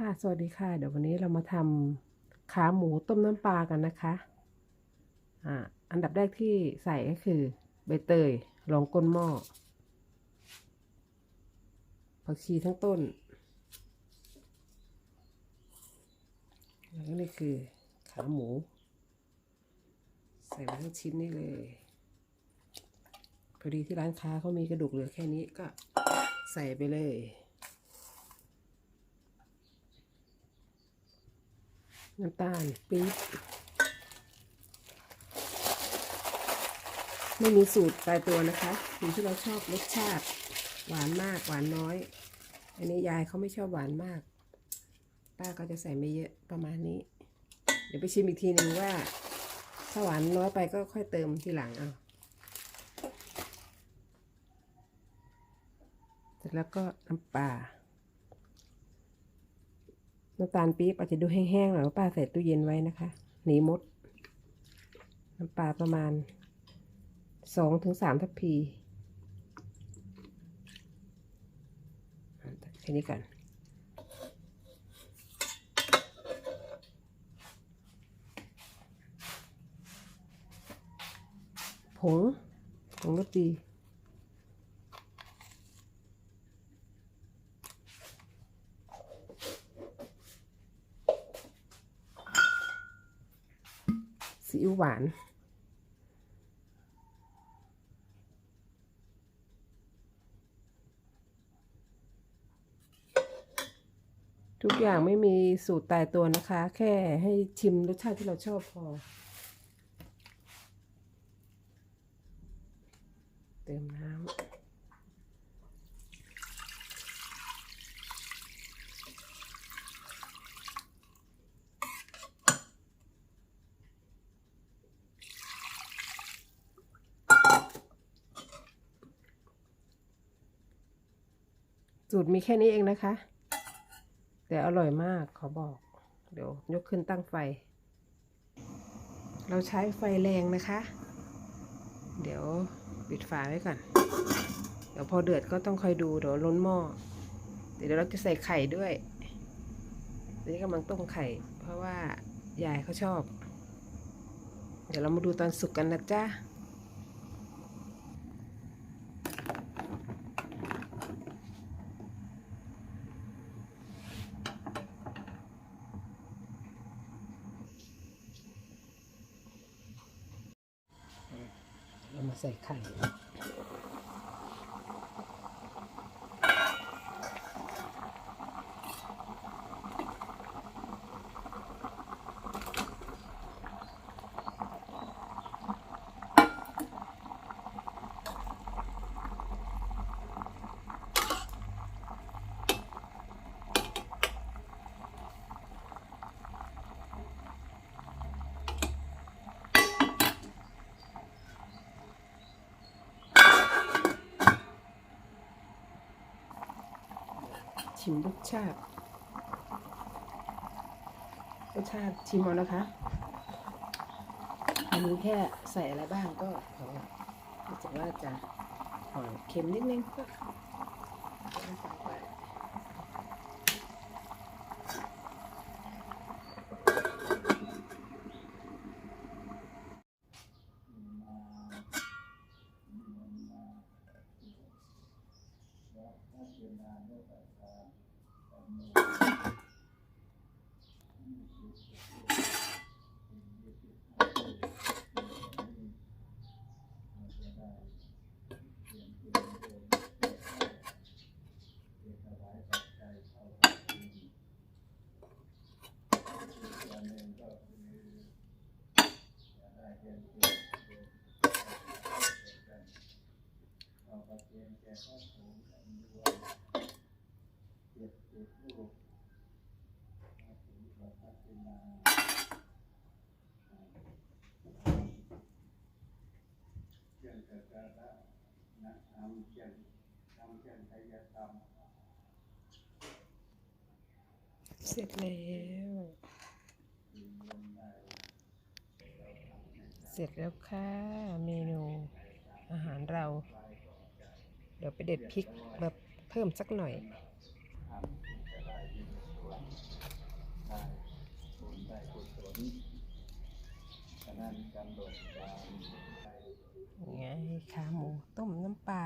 ค่ะ สวัสดีค่ะ เดี๋ยววันนี้เรามาทำขาหมูต้มน้ำปลากันนะคะ อ่า อันดับแรกที่ใส่ก็คือ ใบเตยรองก้นหม้อ ผักชีทั้งต้น แล้วก็นี่คือขาหมู ใส่ไปทั้งชิ้นนี่เลย พอดีที่ร้านค้าเขามีกระดูกเหลือแค่นี้ก็ใส่ไปเลย น้ำตาลปี๊บไม่มีสูตรตายตัวนะคะอยู่ที่เราชอบรสชาติ หวานมากหวานน้อย อันนี้ยายเขาไม่ชอบหวานมาก ป้าก็จะใส่ไม่เยอะประมาณนี้ เดี๋ยวไปชิมอีกทีหนึ่งว่า ถ้าหวานน้อยไปก็ค่อยเติมทีหลังเอาเสร็จแล้วก็น้ำปลา น้ำตาลปี๊บอาจจะดูแห้งๆหน่อยว่าป้าใส่ตู้เย็นไว้นะคะ หนีมด น้ำปลาประมาณสองถึงสามทัพพีอะแค่นี้ก่อนผงผงรสดี ซีอิ๊วหวาน ทุกอย่างไม่มีสูตรตายตัวนะคะ แค่ให้ชิมรสชาติที่เราชอบพอ เติมน้ำ สูตรมีแค่นี้เองนะคะ แต่อร่อยมากขอบอก เดี๋ยวยกขึ้นตั้งไฟ เราใช้ไฟแรงนะคะ เดี๋ยวปิดฝาไว้ก่อน เดี๋ยวพอเดือดก็ต้องคอยดูเดี๋ยวล้นหม้อ เดี๋ยวเราจะใส่ไข่ด้วยตอนนี้กำลังต้มไข่ เพราะว่ายายเขาชอบ เดี๋ยวเรามาดูตอนสุกกันนะจ๊ะ เราม ชิมรสชาติรสชาติชิมเอานะคะ อันนี้แค่ใส่อะไรบ้างก็พอรู้สึกว่าจะหอมเค็มนิดนึงก็ไม่ใส่ไป เสร็จแล้ว เสร็จแล้วค่ะเมนูอาหารเรา เดี๋ยวไปเด็ดพริกแบบเพิ่มสักหน่อยไงขาหมูต้มน้ำปลา